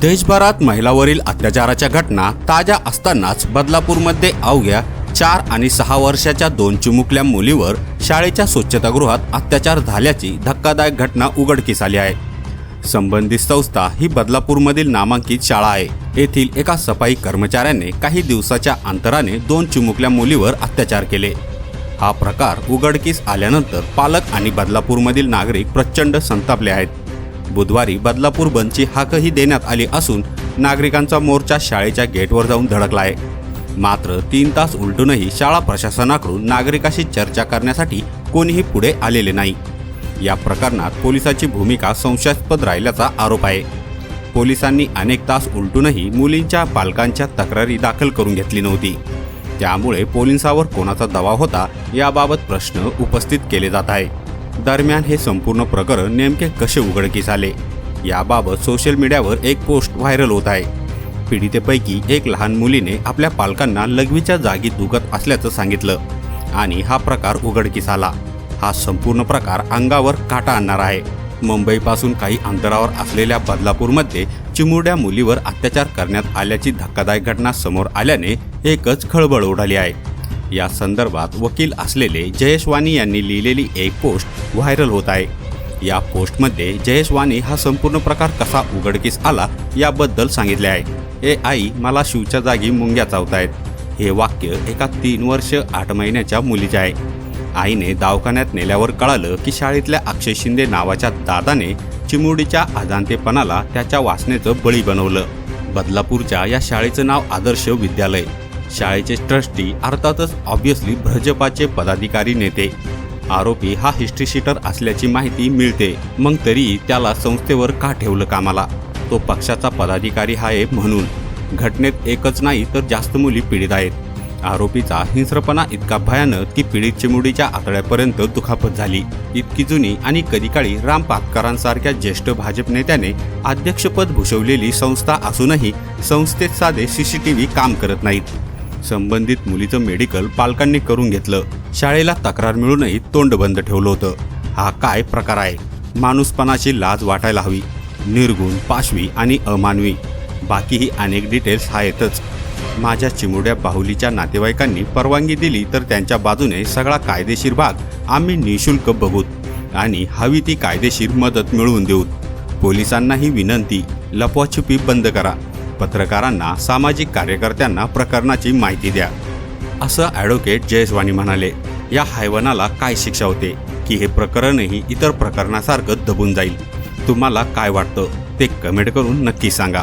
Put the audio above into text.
देशभरात महिलावरील अत्याचाराच्या घटना ताज्या असतानाच बदलापूरमध्ये अवघ्या चार आणि सहा वर्षाच्या दोन चिमुकल्या मुलीवर शाळेच्या स्वच्छतागृहात अत्याचार झाल्याची धक्कादायक घटना उघडकीस आली आहे. संबंधित संस्था ही बदलापूरमधील नामांकित शाळा आहे. येथील एका सफाई कर्मचाऱ्याने काही दिवसाच्या अंतराने दोन चिमुकल्या मुलीवर अत्याचार केले. हा प्रकार उघडकीस आल्यानंतर पालक आणि बदलापूरमधील नागरिक प्रचंड संतापले आहेत. बुधवारी बदलापूर बंदची हाकही देण्यात आली असून नागरिकांचा मोर्चा शाळेच्या गेटवर जाऊन धडकला आहे. मात्र तीन तास उलटूनही शाळा प्रशासनाकडून नागरिकाशी चर्चा करण्यासाठी कोणीही पुढे आलेले नाही. या प्रकरणात पोलिसाची भूमिका संशयास्पद राहिल्याचा आरोप आहे. पोलिसांनी अनेक तास उलटूनही मुलींच्या पालकांच्या तक्रारी दाखल करून घेतली नव्हती. त्यामुळे पोलिसांवर कोणाचा दबाव होता याबाबत प्रश्न उपस्थित केले जात आहे दरम्यान हे संपूर्ण प्रकरण नेमके कसे उघडकीस आले? याबाबत सोशल मीडियावर एक पोस्ट व्हायरल होत आहे. पीडितेपैकी एक लहान मुलीने आपल्या पालकांना लघवीच्या जागी दुखत असल्याचं सांगितलं आणि हा प्रकार उघडकीस आला. हा संपूर्ण प्रकार अंगावर काटा आणणार आहे. मुंबईपासून काही अंतरावर असलेल्या बदलापूरमध्ये चिमुरड्या मुलीवर अत्याचार करण्यात आल्याची धक्कादायक घटना समोर आल्याने एकच खळबळ उडाली आहे. या संदर्भात वकील असलेले जयेश वाणी यांनी लिहिलेली एक पोस्ट व्हायरल होत आहे. या पोस्टमध्ये जयेश वाणी हा संपूर्ण प्रकार कसा उघडकीस आला याबद्दल सांगितले आहे. ए आई मला शिवच्या जागी मुंग्या चावतायत. हे वाक्य एका तीन वर्ष आठ महिन्याच्या मुलीचे आहे. आईने दवाखान्यात नेल्यावर कळालं की शाळेतल्या अक्षय शिंदे नावाच्या दादाने चिमुरडीच्या अजाणतेपणाला त्याच्या वासनेचं बळी बनवलं. बदलापूरच्या या शाळेचं नाव आदर्श विद्यालय. शाळेचे ट्रस्टी अर्थातच ऑब्विसली भाजपाचे पदाधिकारी नेते. आरोपी हा हिस्ट्री शीटर असल्याची माहिती मिळते. मग तरी त्याला संस्थेवर का ठेवलं कामाला? तो पक्षाचा पदाधिकारी आहे म्हणून. घटनेत एकच नाही तर जास्त मुली पीडित आहेत. आरोपीचा हिंस्रपणा इतका भयानक की पीडित चिमुडीच्या आतड्यापर्यंत दुखापत झाली. इतकी जुनी आणि कधीकाळी राम पाटकरांसारख्या ज्येष्ठ भाजप नेत्याने अध्यक्षपद भूषवलेली संस्था असूनही संस्थेत साधे सीसीटीव्ही काम करत नाहीत. संबंधित मुलीचं मेडिकल पालकांनी करून घेतलं. शाळेला तक्रार मिळूनही तोंड बंद ठेवलं होतं. हा काय प्रकार आहे? माणूसपणाची लाज वाटायला हवी. निर्गुण पाशवी आणि अमानवी. बाकीही अनेक डिटेल्स आहेतच माझ्या चिमुड्या बाहुलीच्या नातेवाईकांनी परवानगी दिली तर त्यांच्या बाजूने सगळा कायदेशीर भाग आम्ही निशुल्क बघूत आणि हवी ती कायदेशीर मदत मिळवून देऊत. पोलिसांनाही विनंती लपवाछुपी बंद करा. पत्रकारांना सामाजिक कार्यकर्त्यांना प्रकरणाची माहिती द्या. असं ॲडव्होकेट जयस्वानी म्हणाले या हायवनाला काय शिक्षा होते? की हे प्रकरणही इतर प्रकरणासारखं दबून जाईल. तुम्हाला काय वाटतं? ते कमेंट करून नक्की सांगा.